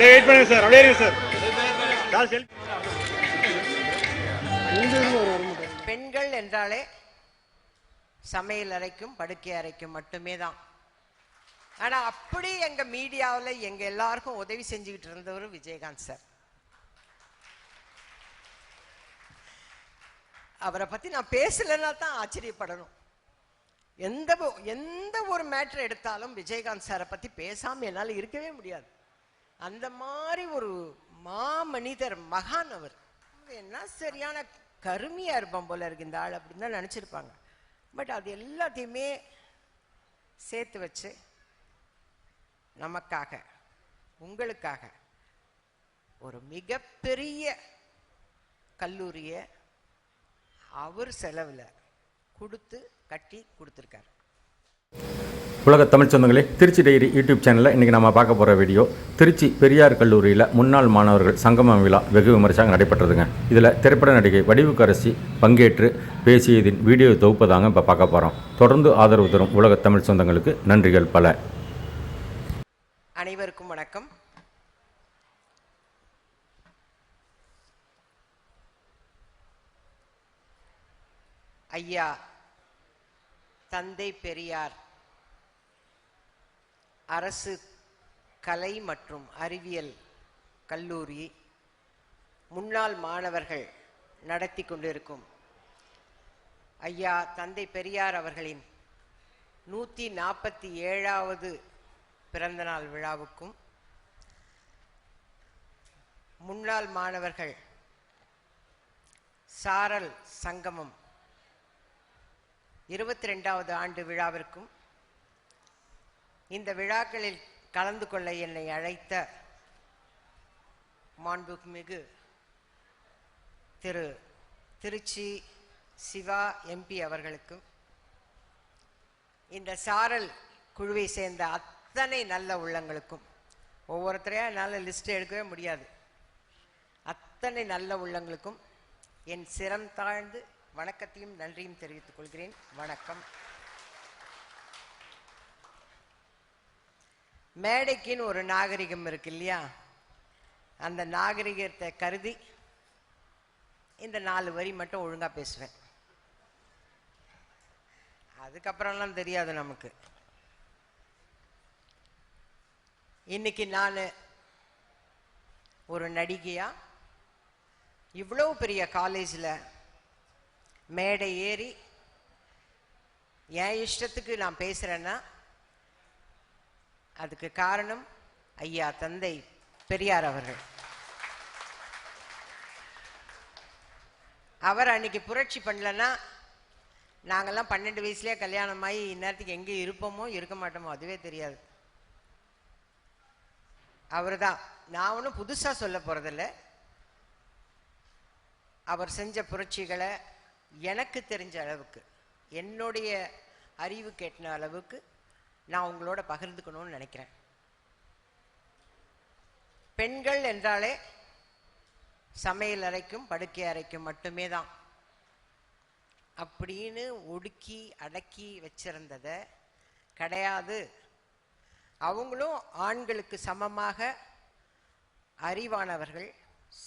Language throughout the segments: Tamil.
அப்படியே வெயிட் பண்ணுங்க சார் அப்படியே இருங்க சார் பெண்கள் என்றாலே சமையல் அறைக்கும் படுக்கை அறைக்கும் மட்டுமே தான். ஆனா அப்படி எங்க மீடியாவில் எங்க எல்லாருக்கும் உதவி செஞ்சுக்கிட்டு இருந்தவர் விஜயகாந்த் சார் அவரை பத்தி நான் பேசலைன்னா தான் ஆச்சரியப்படணும். எந்த எந்த ஒரு மேட்ரு எடுத்தாலும் விஜயகாந்த் சாரை பத்தி பேசாம என்னால் இருக்கவே முடியாது. அந்த மாதிரி ஒரு மாமனிதர் மகான் அவர். என்ன சரியான கருமையா இருப்பான் போல இருக்கு இந்த ஆள் அப்படின்னு தான் நினைச்சிருப்பாங்க. பட் அது எல்லாத்தையுமே சேர்த்து வச்சு நமக்காக உங்களுக்காக ஒரு மிகப்பெரிய கல்லூரியை அவர் செலவில் கொடுத்து கட்டி கொடுத்துருக்காரு. உலக தமிழ் சொந்தங்களே திருச்சி டைரி யூடியூப் சேனலில் இன்றைக்கி நம்ம பார்க்க போகிற வீடியோ திருச்சி பெரியார் கல்லூரியில் முன்னாள் மாணவர்கள் சங்கமம் விழா வெகு விமர்சனம் நடைபெற்றதுங்க. இதில் திரைப்பட நடிகை வடிவுக்கரசி பங்கேற்று பேசியதின் வீடியோ தொகுப்பு தாங்க இப்போ பார்க்க போகிறோம் தொடர்ந்து ஆதரவு தரும் உலக தமிழ் சொந்தங்களுக்கு நன்றிகள் பல. அனைவருக்கும் வணக்கம். ஐயா தந்தை பெரியார் அரசு கலை மற்றும் அறிவியல் கல்லூரி முன்னாள் மாணவர்கள் நடத்தி கொண்டிருக்கும். ஐயா தந்தை பெரியார் அவர்களின் நூற்றி நாற்பத்தி ஏழாவது பிறந்தநாள் விழாவுக்கும் முன்னாள் மாணவர்கள் சாரல் சங்கமம் இருபத்தி ரெண்டாவது ஆண்டு விழாவிற்கும் இந்த விழாக்களில் கலந்து கொள்ள என்னை அழைத்த மாண்புமிகு திரு திருச்சி சிவா எம்பி அவர்களுக்கும் இந்த சாரல் குழுவை சேர்ந்த அத்தனை நல்ல உள்ளங்களுக்கும் ஒவ்வொருத்தரையா என்னால் லிஸ்ட் எடுக்கவே முடியாது. அத்தனை நல்ல உள்ளங்களுக்கும் என் சிரம் தாழ்ந்து வணக்கத்தையும் நன்றியும் தெரிவித்துக் கொள்கிறேன். வணக்கம். மேடைக்குன்னு ஒரு நாகரிகம் இருக்கு இல்லையா? அந்த நாகரிகத்தை கருதி இந்த நாலு வரி மட்டும் ஒழுங்காக பேசுவேன். அதுக்கப்புறம்லாம் தெரியாது நமக்கு. இன்னைக்கு நான் ஒரு நடிகையா இவ்வளோ பெரிய காலேஜில் மேடை ஏறி என் இஷ்டத்துக்கு நான் பேசுகிறேன்னா அதுக்கு காரணம் ஐயா தந்தை பெரியார் அவர்கள். அவர் அன்னைக்கு புரட்சி பண்ணலன்னா நாங்கள்லாம் பன்னெண்டு வயசுலேயே கல்யாணம் ஆகி இந்நேரத்துக்கு எங்கே இருப்போமோ இருக்க மாட்டோமோ அதுவே தெரியாது. அவர் தான் நான் ஒன்றும் புதுசாக சொல்ல போகிறதில்ல அவர் செஞ்ச புரட்சிகளை எனக்கு தெரிஞ்ச அளவுக்கு என்னுடைய அறிவு கேட்டின அளவுக்கு நான் உங்களோட பகிர்ந்துக்கணும்னு நினைக்கிறேன். பெண்கள் என்றாலே சமையல் அறைக்கும் படுக்கை அறைக்கும் மட்டுமே தான். அப்படின்னு ஒடுக்கி அடக்கி வச்சிருந்ததை கிடையாது. அவங்களும் ஆண்களுக்கு சமமாக அறிவானவர்கள்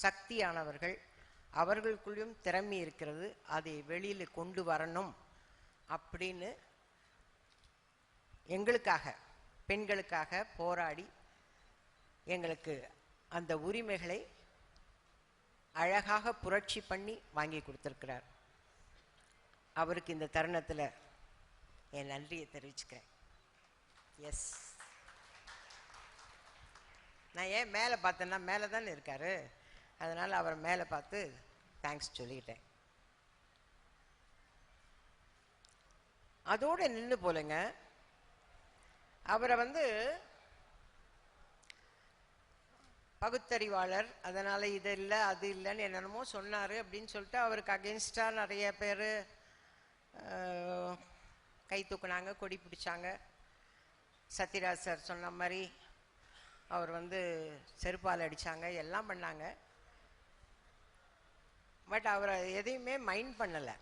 சக்தியானவர்கள் அவர்களுக்குள்ளேயும் திறமை இருக்கிறது அதை வெளியில் கொண்டு வரணும் அப்படின்னு எங்களுக்காக பெண்களுக்காக போராடி எங்களுக்கு அந்த உரிமைகளை அழகாக புரட்சி பண்ணி வாங்கி கொடுத்துருக்கிறார். அவருக்கு இந்த தருணத்தில் என் நன்றியை தெரிவிச்சுக்கிறேன். எஸ் நான் ஏன் மேலே பார்த்தேன்னா மேலே தானே இருக்காரு. அதனால் அவர் மேலே பார்த்து தேங்க்ஸ் சொல்லிக்கிட்டேன். அதோடு நின்று போலங்க. அவரை வந்து பகுத்தறிவாளர். அதனால் இது இல்லை அது இல்லைன்னு என்னென்னமோ சொன்னார் அப்படின்னு சொல்லிட்டு அவருக்கு அகென்ஸ்டாக நிறைய பேர் கை தூக்குனாங்க கொடி பிடிச்சாங்க. சத்யராஜ் சார் சொன்ன மாதிரி அவர் வந்து செருப்பால் அடித்தாங்க எல்லாம் பண்ணாங்க. பட் அவரை எதையுமே மைண்ட் பண்ணலை.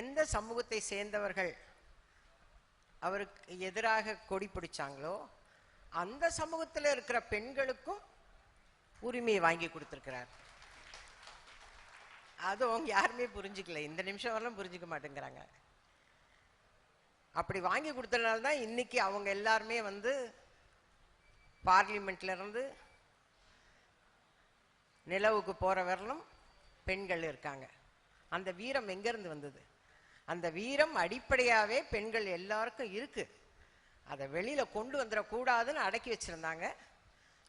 எந்த சமூகத்தை சேர்ந்தவர்கள் அவருக்கு எதிராக கொடி பிடிச்சாங்களோ அந்த சமூகத்தில் இருக்கிற பெண்களுக்கும் உரிமையை வாங்கி கொடுத்துருக்கிறார். அது அவங்க யாருமே புரிஞ்சுக்கல. இந்த நிமிஷம் வரலாம் புரிஞ்சுக்க மாட்டேங்கிறாங்க. அப்படி வாங்கி கொடுத்ததுனால தான் இன்னைக்கு அவங்க எல்லாருமே வந்து பார்லிமெண்ட்லேருந்து நிலவுக்கு போகிற வரலும் பெண்கள் இருக்காங்க. அந்த வீரம் எங்கேருந்து வந்தது? அந்த வீரம் அடிப்படையாகவே பெண்கள் எல்லாருக்கும் இருக்கு. அதை வெளியில கொண்டு வந்துடக்கூடாதுன்னு அடக்கி வச்சிருந்தாங்க.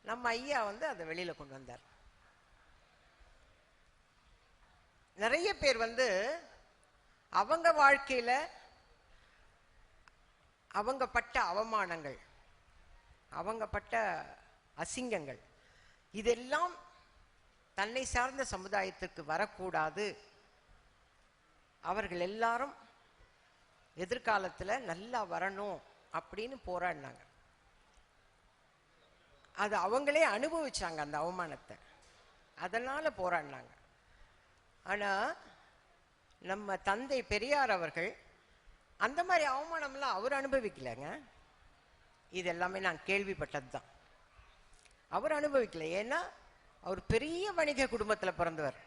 நம்ம ஐயா வந்து அதை வெளியில கொண்டு வந்தார். நிறைய பேர் வந்து அவங்க வாழ்க்கையில அவங்க பட்ட அவமானங்கள் அவங்க பட்ட அசிங்கங்கள் இதெல்லாம் தன்னை சார்ந்த சமுதாயத்துக்கு வரக்கூடாது. அவர்கள் எல்லாரும் எதிர்காலத்தில் நல்லா வரணும் அப்படின்னு போராடினாங்க. அது அவங்களே அனுபவிச்சாங்க அந்த அவமானத்தை. அதனால் போராடினாங்க. ஆனால் நம்ம தந்தை பெரியார் அவர்கள் அந்த மாதிரி அவமானம்லாம் அவர் அனுபவிக்கலைங்க. இது எல்லாமே நான் கேள்விப்பட்டது தான் அவர் அனுபவிக்கல. ஏன்னா அவர் பெரிய வணிக குடும்பத்தில் பிறந்தவர்.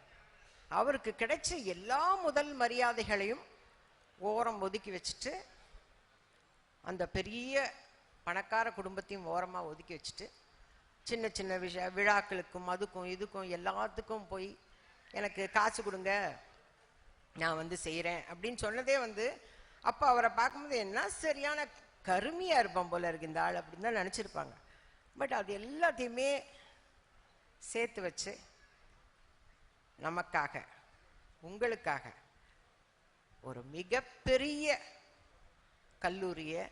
அவருக்கு கிடைச்ச எல்லா முதல் மரியாதைகளையும் ஓரம் ஒதுக்கி வச்சுட்டு அந்த பெரிய பணக்கார குடும்பத்தையும் ஓரமாக ஒதுக்கி வச்சுட்டு சின்ன சின்ன விஷய விழாக்களுக்கும் அதுக்கும் இதுக்கும் எல்லாத்துக்கும் போய் எனக்கு காசு கொடுங்க நான் வந்து செய்கிறேன் அப்படின்னு சொன்னதே வந்து அப்போ அவரை பார்க்கும்போது என்ன சரியான கருமையாக இருப்பான் போல இருக்கு இந்த ஆள் அப்படின்னு தான் நினச்சிருப்பாங்க. பட் அது எல்லாத்தையுமே சேர்த்து வச்சு நமக்காக உங்களுக்காக ஒரு மிகப்பெரிய கல்லூரியை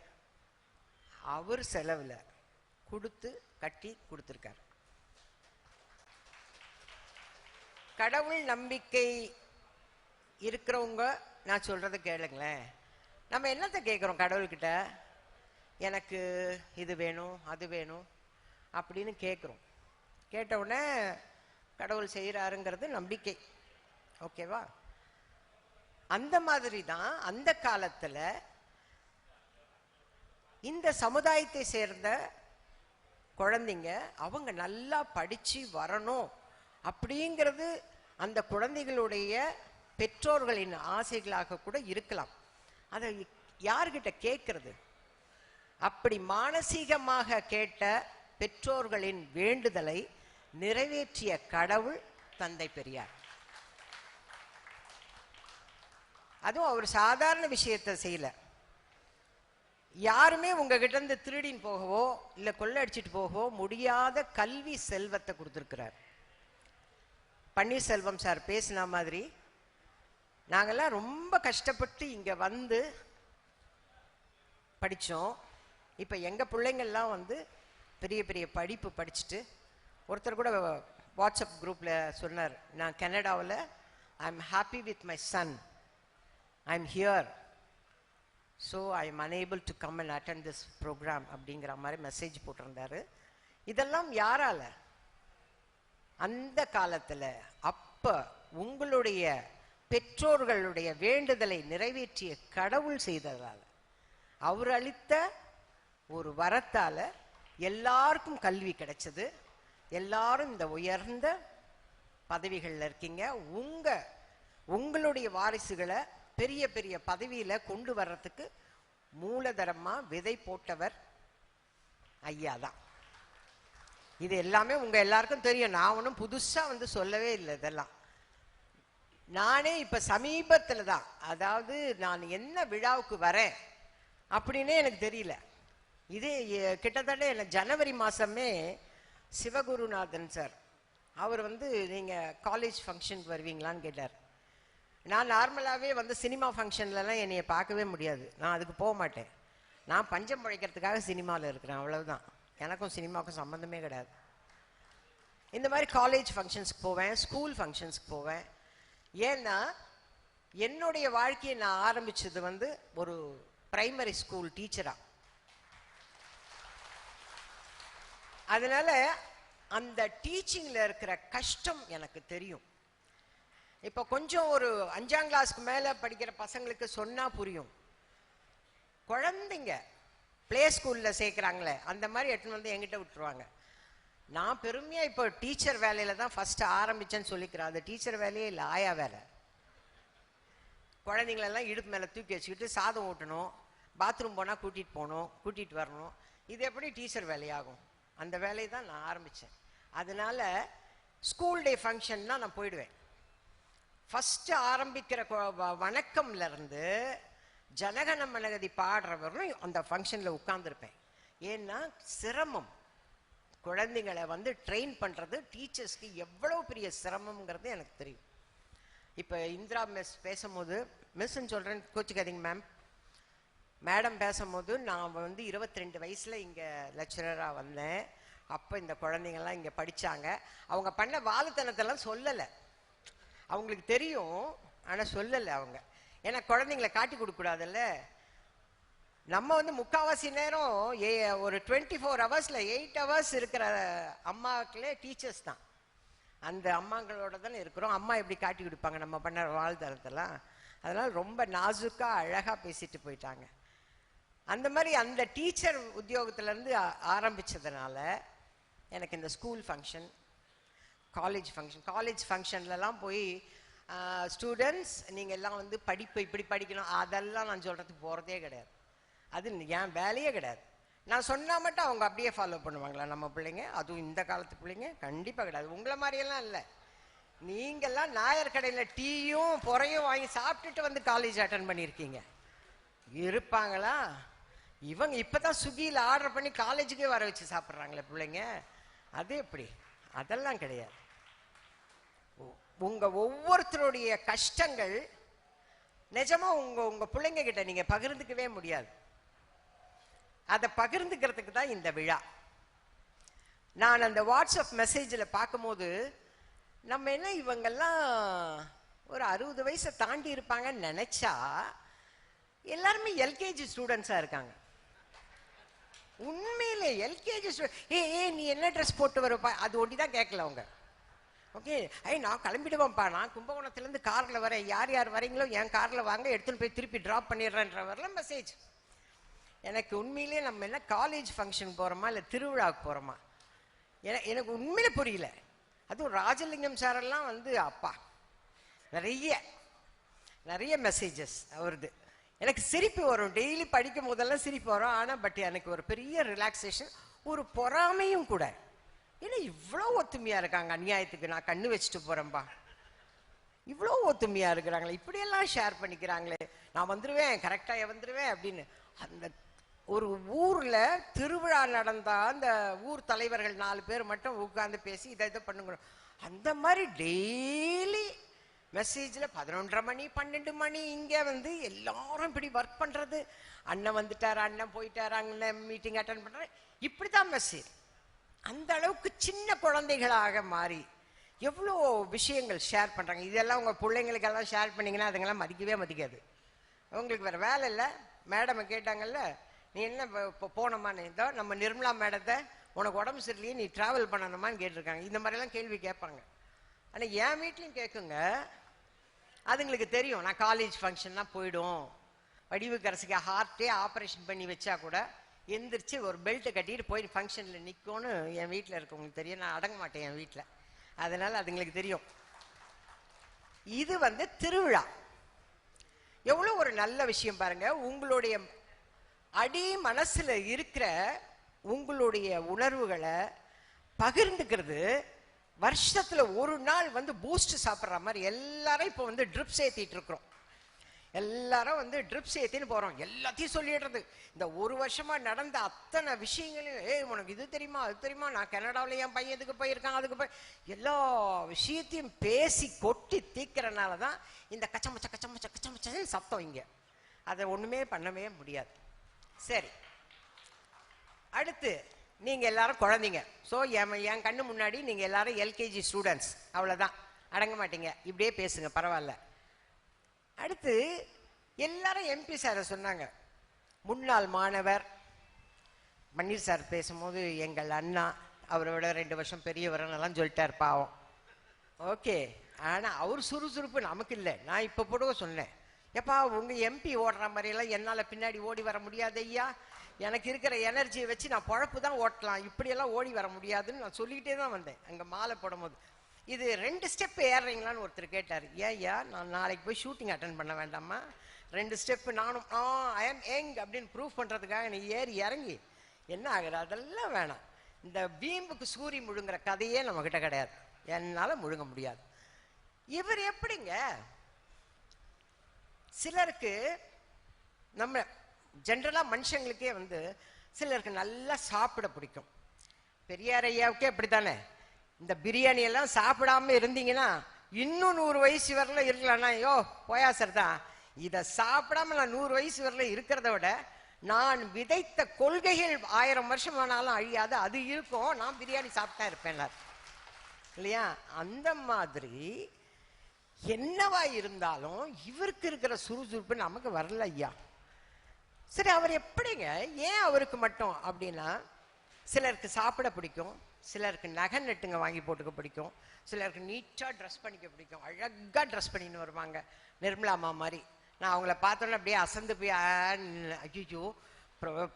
அவர் செலவில் கொடுத்து கட்டி கொடுத்துருக்காரு. கடவுள் நம்பிக்கை இருக்கிறவங்க நான் சொல்றதை கேளுங்களேன். நம்ம என்னத்தை கேட்குறோம் கடவுள்கிட்ட? எனக்கு இது வேணும் அது வேணும் அப்படின்னு கேட்குறோம் கேட்ட உடனே கடவுள் செய்கிறாருங்கிறது நம்பிக்கை. ஓகேவா? அந்த மாதிரி தான் அந்த காலத்தில் இந்த சமுதாயத்தை சேர்ந்த குழந்தைங்க அவங்க நல்லா படித்து வரணும் அப்படிங்கிறது அந்த குழந்தைகளுடைய பெற்றோர்களின் ஆசைகளாக கூட இருக்கலாம். அதை யார்கிட்ட கேட்கறது? அப்படி மானசீகமாக கேட்ட பெற்றோர்களின் வேண்டுதலை நிறைவேற்றிய கடவுள் தந்தை பெரியார். அதுவும் அவர் சாதாரண விஷயத்தை செய்யல. யாருமே உங்ககிட்ட இருந்து திருடின்னு போகவோ இல்ல கொள்ளடிச்சிட்டு போகவோ முடியாத கல்வி செல்வத்தை கொடுத்துருக்கிறார். பன்னீர்செல்வம் சார் பேசின மாதிரி நாங்கெல்லாம் ரொம்ப கஷ்டப்பட்டு இங்க வந்து படிச்சோம். இப்ப எங்க பிள்ளைங்கள்லாம் வந்து பெரிய பெரிய படிப்பு படிச்சுட்டு ஒருத்தர் கூட வாட்ஸ்அப் குரூப்பில் சொன்னார் நான் கனடாவில் I am happy with my son I am here so I am unable to come and attend this programme அப்படிங்கிற மாதிரி மெசேஜ் போட்டிருந்தாரு. இதெல்லாம் யாரால? அந்த காலத்தில் அப்போ உங்களுடைய பெற்றோர்களுடைய வேண்டுதலை நிறைவேற்றிய கடவுள் செய்ததால் அவர் அளித்த ஒரு வரத்தால் எல்லாருக்கும் கல்வி கிடைச்சது. எல்லாரும் இந்த உயர்ந்த பதவிகளில் இருக்கீங்க. உங்க உங்களுடைய வாரிசுகளை பெரிய பெரிய பதவியில கொண்டு வர்றதுக்கு மூலதனமா விதை போட்டவர் ஐயா தான். இது எல்லாமே உங்க எல்லாருக்கும் தெரியும். நான் ஒன்றும் புதுசா வந்து சொல்லவே இல்லை இதெல்லாம். நானே இப்ப சமீபத்தில் தான் அதாவது நான் என்ன விழாவுக்கு வரேன் அப்படின்னே எனக்கு தெரியல. இது கிட்டத்தட்ட எனக்கு ஜனவரி மாசமே சிவகுருநாதன் சார். அவர் வந்து நீங்கள் காலேஜ் ஃபங்க்ஷனுக்கு வருவீங்களான்னு கேட்டார். நான் நார்மலாகவே வந்து சினிமா ஃபங்க்ஷன்லலாம் என்னைய பார்க்கவே முடியாது. நான் அதுக்கு போக மாட்டேன். நான் பஞ்சம் பழைக்கிறதுக்காக சினிமாவில் இருக்கிறேன் அவ்வளவுதான். எனக்கும் சினிமாவுக்கும் சம்மந்தமே கிடையாது. இந்த மாதிரி காலேஜ் ஃபங்க்ஷன்ஸ்க்கு போவேன் ஸ்கூல் ஃபங்க்ஷன்ஸ்க்கு போவேன். ஏன்னா என்னுடைய வாழ்க்கையை நான் ஆரம்பிச்சது வந்து ஒரு ப்ரைமரி ஸ்கூல் டீச்சராக அதனால அந்த டீச்சிங்ல இருக்கிற கஷ்டம் எனக்கு தெரியும். இப்போ கொஞ்சம் ஒரு அஞ்சாம் கிளாஸ்க்கு மேல படிக்கிற பசங்களுக்கு சொன்னா புரியும். குழந்தைங்க ப்ளே ஸ்கூலில் சேர்க்குறாங்களே அந்த மாதிரி எடுத்துன்னு வந்து எங்கிட்ட விட்டுருவாங்க. நான் பெருமையாக இப்போ டீச்சர் வேலையில் தான் ஃபஸ்ட்டு ஆரம்பிச்சேன்னு சொல்லிக்கிறேன். அது டீச்சர் வேலையே இல்லை ஆயா வேலை. குழந்தைங்களெல்லாம் இடுப்பு மேலே தூக்கி வச்சுக்கிட்டு சாதம் ஓட்டணும் பாத்ரூம் போனால் கூட்டிகிட்டு போகணும் கூட்டிகிட்டு வரணும். இது எப்படி டீச்சர் வேலையாகும்? அந்த வேலையை தான் நான் ஆரம்பித்தேன் அதனால ஸ்கூல் டே ஃபங்க்ஷன்னா நான் போயிடுவேன். ஃபஸ்ட்டு ஆரம்பிக்கிற வணக்கம்லேருந்து ஜனகன மனகதி பாடுறவரும் அந்த ஃபங்க்ஷனில் உட்காந்துருப்பேன் ஏன்னா சிரமம். குழந்தைங்களை வந்து ட்ரெயின் பண்ணுறது டீச்சர்ஸ்க்கு எவ்வளோ பெரிய சிரமங்கிறது எனக்கு தெரியும். இப்போ இந்திரா மிஸ் பேசும்போது மிஸ்ன்னு சொல்கிறேன் கோச்சிக்காதீங்க மேம் மேடம் பேசும்போது நான் வந்து 22 ரெண்டு வயசில் இங்கே லெக்சரராக வந்தேன். அப்போ இந்த குழந்தைங்கள்லாம் இங்கே படித்தாங்க அவங்க பண்ண வாலுத்தனத்தெல்லாம் சொல்லலை. அவங்களுக்கு தெரியும் ஆனால் சொல்லலை அவங்க. ஏன்னா குழந்தைங்களை காட்டி கொடுக்கூடாதுல்ல நம்ம வந்து முக்கால்வாசி நேரம் ஏ ஒரு டுவெண்ட்டி ஃபோர் ஹவர்ஸில் எயிட் ஹவர்ஸ் இருக்கிற அம்மாக்களே டீச்சர்ஸ் தான். அந்த அம்மாங்களோட தானே இருக்கிறோம். அம்மா எப்படி காட்டி கொடுப்பாங்க நம்ம பண்ண வாழ்தளத்தெல்லாம் அதனால் ரொம்ப நாசுக்காக அழகாக பேசிட்டு போயிட்டாங்க. அந்த மாதிரி அந்த டீச்சர் உத்தியோகத்திலேருந்து ஆரம்பித்ததுனால எனக்கு இந்த school function college function college ஃபங்க்ஷன்லலாம் போய் ஸ்டூடெண்ட்ஸ் நீங்கள் எல்லாம் வந்து படிப்பு இப்படி படிக்கணும் அதெல்லாம் நான் சொல்கிறதுக்கு போகிறதே கிடையாது. அது என் வேலையே கிடையாது. நான் சொன்னால் மட்டும் அவங்க அப்படியே ஃபாலோ பண்ணுவாங்களா நம்ம பிள்ளைங்க? அதுவும் இந்த காலத்து பிள்ளைங்க கண்டிப்பாக கிடையாது. உங்களை மாதிரியெல்லாம் இல்லை. நீங்கள்லாம் நாயர் கடையில் டீயும் பொறையும் வாங்கி சாப்பிட்டுட்டு வந்து காலேஜ் அட்டன் பண்ணியிருக்கீங்க. இருப்பாங்களா? இவங்க இப்பதான் ஸ்விக்கியில் ஆர்டர் பண்ணி காலேஜுக்கே வர வச்சு சாப்பிட்றாங்களே பிள்ளைங்க. அது எப்படி? அதெல்லாம் கிடையாது. உங்கள் உங்க ஒவ்வொருத்தருடைய கஷ்டங்கள் நிஜமா உங்க உங்க பிள்ளைங்க கிட்ட நீங்க பகிர்ந்துக்கவே முடியாது. அதை பகிர்ந்துக்கிறதுக்கு தான் இந்த விழா. நான் அந்த வாட்ஸ்அப் மெசேஜில் பார்க்கும்போது நம்ம என்ன இவங்கெல்லாம் ஒரு அறுபது வயசை தாண்டி இருப்பாங்கன்னு நினச்சா எல்லாருமே எல்கேஜி ஸ்டூடெண்ட்ஸாக இருக்காங்க. உண்மையிலே எல்கேஜி ஏ ஏ நீ என்ன ட்ரெஸ் போட்டு வரப்பா அது ஒண்டி தான் கேட்கல அவங்க. ஓகே ஐ நான் கிளம்பிடுவேன்ப்பா. நான் கும்பகோணத்துலேருந்து காரில் வரேன். யார் யார் வரீங்களோ என் காரில் வாங்க எடுத்துன்னு போய் திருப்பி ட்ராப் பண்ணிடுறேன்ற வரல மெசேஜ் எனக்கு உண்மையிலே நம்ம என்ன காலேஜ் ஃபங்க்ஷன் போகிறோமா இல்லை திருவிழாவுக்கு போகிறோமா என எனக்கு உண்மையிலே புரியல. அதுவும் ராஜலிங்கம் சாரெல்லாம் வந்து அப்பா. நிறைய நிறைய மெசேஜஸ் அவருது. எனக்கு சிரிப்பு வரும். டெய்லி படிக்கும் போதெல்லாம் சிரிப்பு வரும். ஆனால் பட் எனக்கு ஒரு பெரிய ரிலாக்ஸேஷன் ஒரு பொறாமையும் கூட. ஏன்னா இவ்வளோ ஒத்துமையாக இருக்காங்க அநியாயத்துக்கு? நான் கண்ணு வச்சுட்டு போகிறேன்பா இவ்வளோ ஒத்துமையாக இருக்கிறாங்களே. இப்படியெல்லாம் ஷேர் பண்ணிக்கிறாங்களே. நான் வந்துடுவேன் கரெக்டாக வந்துடுவேன் அப்படின்னு. அந்த ஒரு ஊரில் திருவிழா நடந்தால் அந்த ஊர் தலைவர்கள் நாலு பேர் மட்டும் உட்காந்து பேசி இதை இதை பண்ணுங்க. அந்த மாதிரி டெய்லி மெசேஜில் பதினொன்றரை மணி பன்னெண்டு மணி இங்கே வந்து எல்லாரும் இப்படி ஒர்க் பண்ணுறது அண்ணன் வந்துட்டார் அண்ணன் போயிட்டார் அண்ணன் மீட்டிங் அட்டன் பண்ணுறேன் இப்படி தான் மெசேஜ் அந்த அளவுக்கு சின்ன குழந்தைகளாக மாறி எவ்வளோ விஷயங்கள் ஷேர் பண்ணுறாங்க இதெல்லாம் உங்கள் பிள்ளைங்களுக்கெல்லாம் ஷேர் பண்ணிங்கன்னா அதுங்கெல்லாம் மதிக்கவே மதிக்காது. உங்களுக்கு வேறு வேலை இல்லை. மேடமை கேட்டாங்கல்ல நீ என்ன இப்போ- இப்போ போனோமான்னு இதோ நம்ம நிர்மலா மேடத்தை உனக்கு உடம்பு சரியில்லையே நீ ட்ராவல் பண்ணணுமான்னு கேட்டிருக்காங்க. இந்த மாதிரிலாம் கேள்வி கேட்பாங்க. ஆனால் என் வீட்லையும் கேட்குங்க அதுங்களுக்கு தெரியும். நான் காலேஜ் ஃபங்க்ஷன்னா போயிடும். வடிவுக்கரசுக்கு ஹார்ட்டே ஆப்ரேஷன் பண்ணி வச்சா கூட எந்திரிச்சு ஒரு பெல்ட்டை கட்டிட்டு போய் ஃபங்க்ஷனில் நிற்கும்னு என் வீட்டில் இருக்கவங்களுக்கு தெரியும். நான் அடங்க மாட்டேன் என் வீட்டில் அதனால் அதுங்களுக்கு தெரியும். இது வந்து திருவிழா. எவ்வளோ ஒரு நல்ல விஷயம் பாருங்க. உங்களுடைய அடி மனசில் இருக்கிற உங்களுடைய உணர்வுகளை பகிர்ந்துக்கிறது வருஷத்துல ஒரு நாள் வந்து பூஸ்ட் சாப்பிட்ற மாதிரி எல்லாரும் இப்போ வந்து ட்ரிப்ஸ் ஏற்றிட்டு இருக்கிறோம். எல்லாரும் வந்து ட்ரிப்ஸ் ஏற்றின்னு போறோம். எல்லாத்தையும் சொல்லிடுறது இந்த ஒரு வருஷமா நடந்த அத்தனை விஷயங்களையும் ஏய் உனக்கு இது தெரியுமா அது தெரியுமா? நான் கனடாவில் என் பையன் இதுக்கு போயிருக்கான் அதுக்கு போய் எல்லா விஷயத்தையும் பேசி கொட்டி தீக்கிறனால தான் இந்த கச்சமச்ச கச்சமச்ச கச்சமச்சன்னு சத்தம் இங்கே. அதை ஒன்றுமே பண்ணவே முடியாது. சரி. அடுத்து நீங்கள் எல்லாரும் குழந்தைங்க. ஸோ என் என் கண்ணு முன்னாடி நீங்கள் எல்லாரும் எல்கேஜி ஸ்டூடெண்ட்ஸ் அவ்வளோதான் அடங்க மாட்டீங்க. இப்படியே பேசுங்க பரவாயில்ல. அடுத்து எல்லாரும் எம்பி சாரை சொன்னாங்க. முன்னாள் மாணவர் மன்னீர் சார் பேசும்போது எங்கள் அண்ணா அவரை விட ரெண்டு வருஷம் பெரியவரெல்லாம் சொல்லிட்டார் பாவம். ஓகே ஆனால் அவர் சுறுசுறுப்பு நமக்கு இல்லை. நான் இப்போ கூட சொன்னேன். எப்பா உங்கள் எம்பி ஓடுற மாதிரியெல்லாம் என்னால் பின்னாடி ஓடி வர முடியாது ஐயா. எனக்கு இருக்கிற எனர்ஜியை வச்சு நான் பொழப்பு தான் ஓட்டலாம். இப்படியெல்லாம் ஓடி வர முடியாதுன்னு நான் சொல்லிக்கிட்டே தான் வந்தேன். அங்கே மாலை போடும்போது. இது ரெண்டு ஸ்டெப் ஏறுறீங்களான்னு ஒருத்தர் கேட்டார். ஏய்யா நான் நாளைக்கு போய் ஷூட்டிங் அட்டன் பண்ண வேண்டாமா ரெண்டு ஸ்டெப்பு நானும் ஆ ஐ எம் யங் அப்படின்னு ப்ரூவ் பண்ணுறதுக்காக நீ ஏறி இறங்கி. என்ன ஆகுது? அதெல்லாம் வேணாம். இந்த வீம்புக்கு சூரி முழுங்குற கதையே நம்மக்கிட்ட கிடையாது. என்னால் முழுங்க முடியாது. இவர் எப்படிங்க? சிலருக்கு நம்ம ஜென்ரலாக மனுஷங்களுக்கே வந்து சிலருக்கு நல்லா சாப்பிட பிடிக்கும். பெரியார் ஐயாவுக்கே அப்படித்தானே? இந்த பிரியாணி எல்லாம் சாப்பிடாம இருந்தீங்கன்னா இன்னும் நூறு வயசு வரல இருக்கலாம்னா ஐயோ போயா சார் தான் இதை சாப்பிடாம நான் நூறு வயசு வரல இருக்கிறத விட நான் விதைத்த கொள்கைகள் ஆயிரம் வருஷம் ஆனாலும் அழியாது அது இருக்கும். நான் பிரியாணி சாப்பிட்டா இருப்பேன் இல்லையா? அந்த மாதிரி என்னவா இருந்தாலும் இவருக்கு இருக்கிற சுறுசுறுப்பு நமக்கு வரல ஐயா. சரி அவர் எப்படிங்க? ஏன் அவருக்கு மட்டும்? அப்படின்னா சிலருக்கு சாப்பிட பிடிக்கும். சிலருக்கு நகை நெட்டுங்க வாங்கி போட்டுக்க பிடிக்கும். சிலருக்கு நீட்டாக ட்ரெஸ் பண்ணிக்க பிடிக்கும். அழகாக ட்ரெஸ் பண்ணின்னு வருவாங்க. நிர்மலா அம்மா மாதிரி. நான் அவங்கள பார்த்தோன்னே அப்படியே அசந்து போய் ஐயோ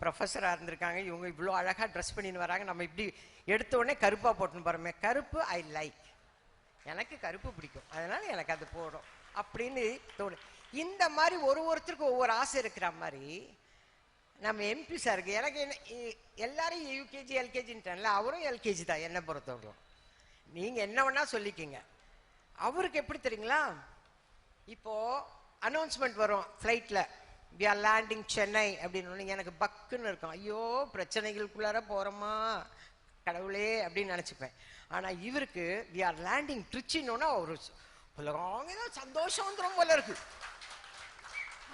ப்ரொஃபஸராக இருந்திருக்காங்க. இவங்க இவ்வளோ அழகாக ட்ரெஸ் பண்ணின்னு வராங்க. நம்ம இப்படி எடுத்தோடனே கருப்பாக போட்டுன்னு போகிறோமே கருப்பு ஐ லைக் எனக்கு கருப்பு பிடிக்கும். அதனால் எனக்கு அது போடும். அப்படின்னு தோணும் இந்த மாதிரி ஒரு ஒருத்தருக்கும் ஒவ்வொரு ஆசை இருக்கிற மாதிரி நம்ம எம்பி சாருக்கு எனக்கு என்ன இ- எல்லாரும் யூகேஜி எல்கேஜின்ட்டான்ல அவரும் எல்கேஜி தான் என்னை பொறுத்தவரைக்கும். நீங்கள் என்ன வேணா சொல்லிக்கிங்க. அவருக்கு எப்படி தெரியுங்களா? இப்போது அனௌன்ஸ்மெண்ட் வரும் ஃப்ளைட்டில் வி ஆர் லேண்டிங் சென்னை அப்படின்னு எனக்கு பக்குன்னு இருக்கும். ஐயோ பிரச்சனைகளுக்குள்ளார போகிறோமா கடவுளே அப்படின்னு நினச்சிப்பேன். ஆனால் இவருக்கு வி ஆர் லேண்டிங் ட்ரிச்சின்னு ஒரு உலகம் ஏதோ சந்தோஷம் வந்துடும் போல இருக்குது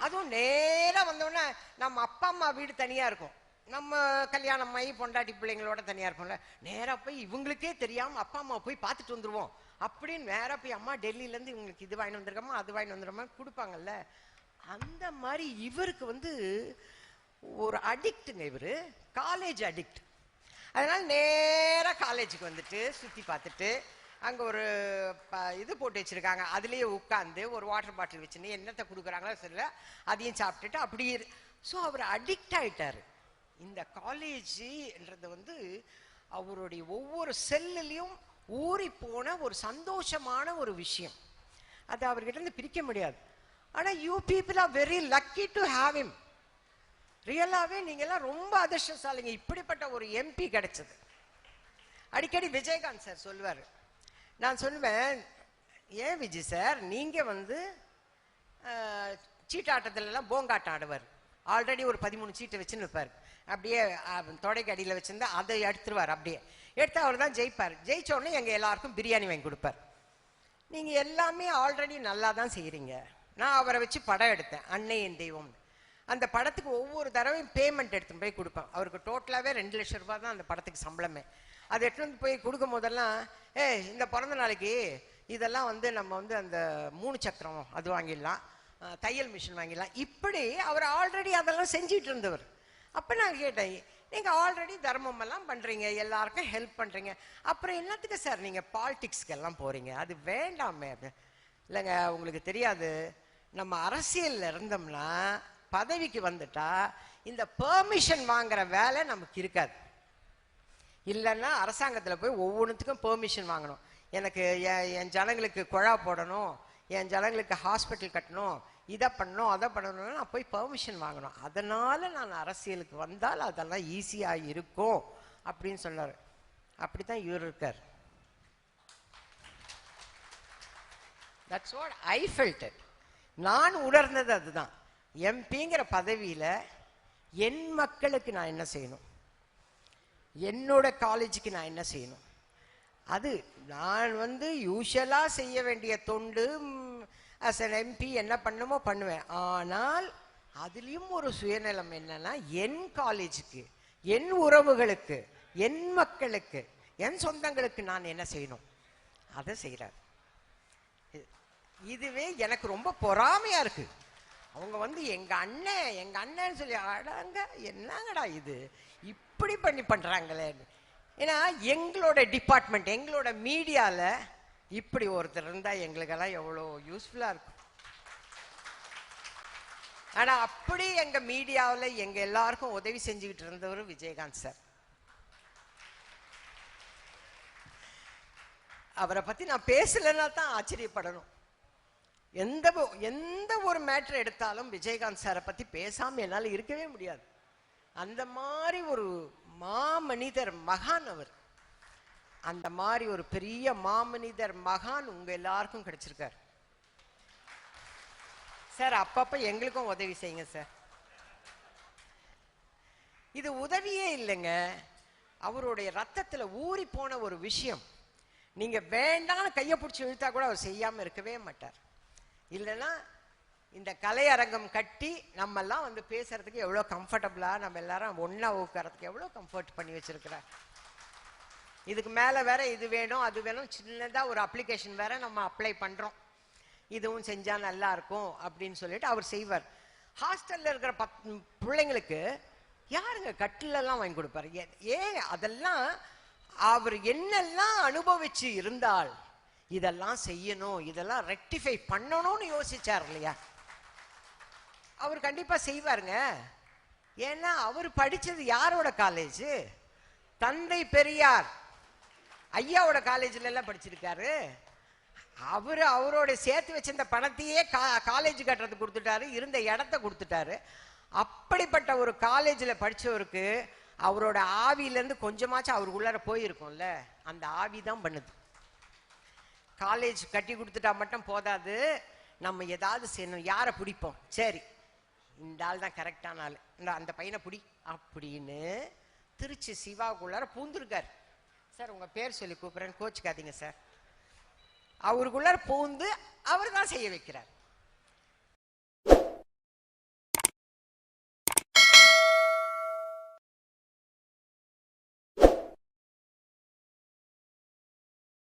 அதுவும் நேராக வந்தோடனே நம்ம அப்பா அம்மா வீடு தனியாக இருக்கும். நம்ம கல்யாணம் ஆகி பொண்டாட்டி பிள்ளைங்களோட தனியாக இருக்கும்ல நேராக போய் இவங்களுக்கே தெரியாமல் அப்பா அம்மா போய் பார்த்துட்டு வந்துருவோம். அப்படின்னு நேராக போய் அம்மா டெல்லியிலேருந்து இவங்களுக்கு இது வாங்கி வந்துருக்கோமா அது வாங்கி வந்துருமா கொடுப்பாங்கல்ல. அந்த மாதிரி இவருக்கு வந்து ஒரு அடிக்ட்டுங்க இவரு. College addict. அதனால் நேராக காலேஜுக்கு வந்துட்டு சுற்றி பார்த்துட்டு அங்கே ஒரு ப- இது போட்டு வச்சுருக்காங்க. அதுலேயே உட்காந்து ஒரு வாட்டர் பாட்டில் வச்சுன்னு என்னத்தை கொடுக்குறாங்களோ தெரியல அதையும் சாப்பிட்டுட்டு அப்படியே ஸோ அவர் அடிக்ட் ஆகிட்டார் இந்த காலேஜ்ன்றது வந்து அவருடைய ஒவ்வொரு செல்லுலேயும் ஊறி போன ஒரு சந்தோஷமான ஒரு விஷயம். அது அவர்கிட்ட பிரிக்க முடியாது. ஆனால் you people are very lucky to have him ரியலாகவே நீங்கள்லாம் ரொம்ப அதிர்ஷ்டசாலிங்க. இப்படிப்பட்ட ஒரு எம்பி கிடைச்சது. அடிக்கடி விஜயகாந்த் சார் சொல்லுவார் நான் சொல்லுவேன் ஏன் விஜய் சார் நீங்கள் வந்து சீட்டாட்டத்துலலாம் போங்காட்டம் ஆடுவார். ஆல்ரெடி ஒரு பதிமூணு சீட்டை வச்சுன்னு இருப்பார் அப்படியே தொடைக்கு அடியில் வச்சுருந்தா அதை எடுத்துருவார் அப்படியே. எடுத்து அவர் தான் ஜெயிப்பார். ஜெயிச்ச உடனே எங்கள் எல்லாருக்கும் பிரியாணி வாங்கி கொடுப்பார். நீங்கள் எல்லாமே ஆல்ரெடி நல்லா தான் செய்கிறீங்க நான் அவரை வச்சு படம் எடுத்தேன் அன்னை என் தெய்வம் அந்த படத்துக்கு ஒவ்வொரு தடவையும் பேமெண்ட் எடுத்துன்னு போய் கொடுப்பேன். அவருக்கு டோட்டலாகவே ரெண்டு லட்சம் ரூபா தான் அந்த படத்துக்கு சம்பளமே. அதை எடுத்துட்டு வந்து போய் கொடுக்கும் போதெல்லாம் ஏ இந்த பிறந்த நாளைக்கு இதெல்லாம் வந்து நம்ம வந்து அந்த மூணு சக்கரம் அது வாங்கிடலாம் தையல் மிஷின் வாங்கிடலாம். இப்படி அவர் ஆல்ரெடி அதெல்லாம் செஞ்சிட்டு இருந்தவர். அப்போ நான் கேட்டேன் நீங்கள் ஆல்ரெடி தர்மம் எல்லாம் பண்ணுறீங்க எல்லாருக்கும் ஹெல்ப் பண்ணுறீங்க அப்புறம் என்னத்துக்கு சார் நீங்கள் பாலிடிக்ஸ்க்கு எல்லாம் போகிறீங்க அது வேண்டாமே. அப்படி. இல்லைங்க உங்களுக்கு தெரியாது நம்ம அரசியலில் இருந்தோம்னா பதவிக்கு வந்துட்டா இந்த பெர்மிஷன் வாங்குற வேலை நமக்கு இருக்காது. இல்லைன்னா அரசாங்கத்தில் போய் ஒவ்வொன்றுத்துக்கும் பெர்மிஷன் வாங்கணும். எனக்கு என் என் ஜனங்களுக்கு குழா போடணும் என் ஜனங்களுக்கு ஹாஸ்பிட்டல் கட்டணும் இதை பண்ணணும் அதை பண்ணணும்னு நான் போய் பெர்மிஷன் வாங்கணும். அதனால் நான் அரசியலுக்கு வந்தால் அதெல்லாம் ஈஸியாக இருக்கும் அப்படின்னு சொன்னார். அப்படி தான் இவர் இருக்கார். தட்ஸ் வாட் ஐ ஃபெல்ட் நான் உணர்ந்தது அதுதான். எம்பிங்கிற பதவியில் என் மக்களுக்கு நான் என்ன செய்யணும்? என்னோட காலேஜுக்கு நான் என்ன செய்யணும்? அது நான் வந்து யூஷுவலாக செய்ய வேண்டிய தொண்டு அஸ் அன் எம்பி என்ன பண்ணுமோ பண்ணுவேன். ஆனால் அதுலேயும் ஒரு சுயநலம் என்னன்னா என் காலேஜுக்கு என் உறவுகளுக்கு என் மக்களுக்கு என் சொந்தங்களுக்கு நான் என்ன செய்யணும்? அதை செய்கிறார் இதுவே எனக்கு ரொம்ப பொறாமையாக இருக்குது அவங்க வந்து எங்கள் அண்ணன் எங்கள் அண்ணன்னு சொல்லி அடங்க என்னங்கடா இது? இப்படி பண்ணி பண்ணுறாங்களே ஏன்னா எங்களோட டிபார்ட்மெண்ட் எங்களோட மீடியாவில் இப்படி ஒருத்தர் இருந்தால் எங்களுக்கெல்லாம் எவ்வளோ யூஸ்ஃபுல்லாக இருக்கும். ஆனால் அப்படி எங்கள் மீடியாவில் எங்கள் எல்லாருக்கும் உதவி செஞ்சுக்கிட்டு இருந்தவர் விஜயகாந்த் சார். அவரை பற்றி நான் பேசலைன்னா தான் ஆச்சரியப்படணும். எந்த எந்த ஒரு மேட்ரு எடுத்தாலும் விஜயகாந்த் சாரை பற்றி பேசாமல் என்னால் இருக்கவே முடியாது. அந்த மாதிரி ஒரு மாமனிதர் மகான் அவர். அந்த மாதிரி ஒரு பெரிய மாமனிதர் மகான் உங்க எல்லாருக்கும் கிடைச்சிருக்காரு. சார் அப்பப்ப எங்களுக்கும் உதவி செய்யுங்க சார். இது உதவியே இல்லைங்க. அவருடைய ரத்தத்துல ஊறி போன ஒரு விஷயம். நீங்க வேண்டாம்னு கையை பிடிச்சி இழுத்தா கூட அவர் செய்யாம இருக்கவே மாட்டார். இல்லைன்னா இந்த கலையரங்கம் கட்டி நம்மெல்லாம் வந்து பேசுறதுக்கு எவ்வளோ கம்ஃபர்டபுளாக நம்ம எல்லாரும் ஒன்றா உட்காரத்துக்கு எவ்வளோ கம்ஃபர்ட் பண்ணி வச்சிருக்கிறார். இதுக்கு மேலே வேற இது வேணும் அது வேணும் சின்னதாக ஒரு அப்ளிகேஷன் வேற நம்ம அப்ளை பண்ணுறோம் இதுவும் செஞ்சால் நல்லா இருக்கும் அப்படின்னு சொல்லிட்டு அவர் செய்வார். ஹாஸ்டல்ல இருக்கிற பத் பிள்ளைங்களுக்கு யாருங்க கட்டிலெல்லாம் வாங்கி கொடுப்பாரு? ஏன் அதெல்லாம் அவர் என்னெல்லாம் அனுபவிச்சு இருந்தால் இதெல்லாம் செய்யணும் இதெல்லாம் ரெக்டிஃபை பண்ணணும்னு யோசிச்சார் இல்லையா? அவர் கண்டிப்பாக செய்வாருங்க. ஏன்னா அவர் படித்தது யாரோட காலேஜ் தந்தை பெரியார். ஐயாவோட காலேஜ்ல எல்லாம் படிச்சிருக்காரு. அவர் அவரோட சேர்த்து வச்சிருந்த பணத்தையே கா காலேஜ் கட்டுறதுக்கு கொடுத்துட்டாரு இருந்த இடத்த கொடுத்துட்டாரு. அப்படிப்பட்ட ஒரு காலேஜில் படித்தவருக்கு அவரோட ஆவியிலேருந்து கொஞ்சமாச்சும் அவருக்குள்ளார போயிருக்கும்ல. அந்த ஆவி தான் பண்ணுது. காலேஜ் கட்டி கொடுத்துட்டா மட்டும் போதாது. நம்ம ஏதாவது செய்யணும். யாரை பிடிப்போம்? சரி. இந்த ஆள் தான் கரெக்டான ஆள். இந்த அந்த பையனை பிடி. அப்படின்னு திருச்சி சிவாவுக்குள்ளார பூந்துருக்கார். சார் உங்கள் பேர் சொல்லி கூப்பிட்றேன்னு கோச்சிக்காதீங்க சார். அவருக்குள்ளார பூந்து அவர் தான் செய்ய வைக்கிறார்.